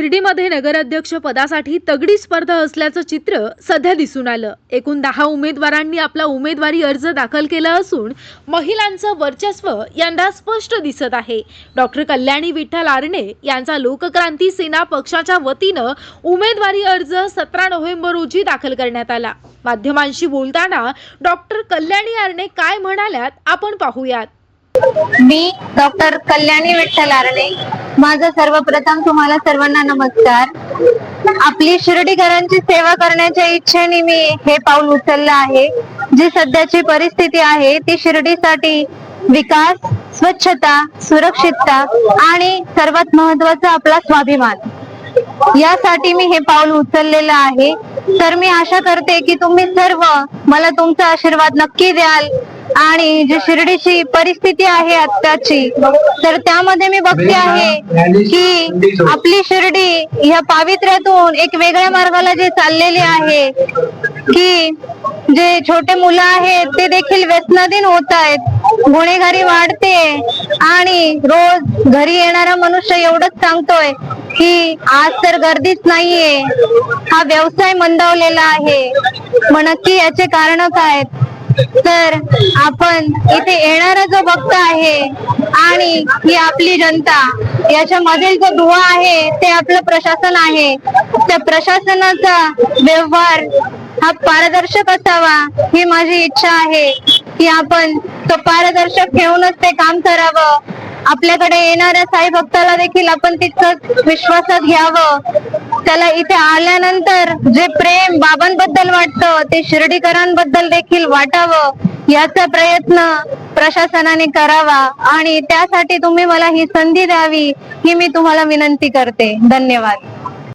शिर्डीमध्ये नगराध्यक्ष पदासाठी तगडी स्पर्धा असल्याचं चित्र सध्या दिसून आलं. एकूण दहा उमेदवारांनी आपला उमेदवारी अर्ज दाखल केला असून महिलांचं वर्चस्व यंदा स्पष्ट दिसत आहे. डॉक्टर कल्याणी विठ्ठल आरणे यांचा लोकक्रांती सेना पक्षाच्या वतीनं उमेदवारी अर्ज सतरा नोव्हेंबर रोजी दाखल करण्यात आला. माध्यमांशी बोलताना डॉक्टर कल्याणी आरणे काय म्हणाल्यात आपण पाहूयात. मी डॉक्टर कल्याणी विठ्ठल आरणे. माझं सर्वप्रथम तुम्हाला सर्वांना नमस्कार. आपली शिर्डीकरांची सेवा करण्याच्या इच्छेने मी हे पाऊल उचललं आहे. जी सध्याची परिस्थिती आहे ती शिर्डीसाठी विकास स्वच्छता सुरक्षितता आणि सर्वात महत्त्वाचा आपला स्वाभिमान. यासाठी मी हे पाऊल उचललेलं आहे. तर मी आशा करते की तुम्ही सर्व मला तुमचा आशीर्वाद नक्की द्याल. आणि जी शिर्डीची परिस्थिती आहे आत्ताची तर त्यामध्ये मी बघते आहे की आपली शिर्डी ह्या पावित्र्यातून एक वेगळ्या मार्गाला जे चाललेली आहे की जे छोटे मुलं आहेत ते देखील व्यसनाधीन होत आहेत गुन्हेगारी वाढते आणि रोज घरी येणारा मनुष्य एवढंच सांगतोय की आज तर गर्दीच नाहीये हा व्यवसाय मंदावलेला आहे मग नक्की याचे कारण काय आहेत? तर आपण इथे येणारा जो भक्त आहे आणि ही आपली जनता याच्या मधील जो दुवा आहे ते आपलं प्रशासन आहे. त्या प्रशासनाचा व्यवहार हा पारदर्शक असावा ही माझी इच्छा आहे की आपण तो पारदर्शक ठेवूनच ते काम करावं. आपल्याकडे येणाऱ्या साई भक्ताला देखील आपण तितकंच विश्वासात घ्यावं. त्याला इथे आल्यानंतर जे प्रेम बाबांबद्दल वाटतं ते शिर्डीकरांबद्दल देखील वाटावं याचा प्रयत्न प्रशासनाने करावा. आणि त्यासाठी तुम्ही मला ही संधी द्यावी ही मी तुम्हाला विनंती करते. धन्यवाद.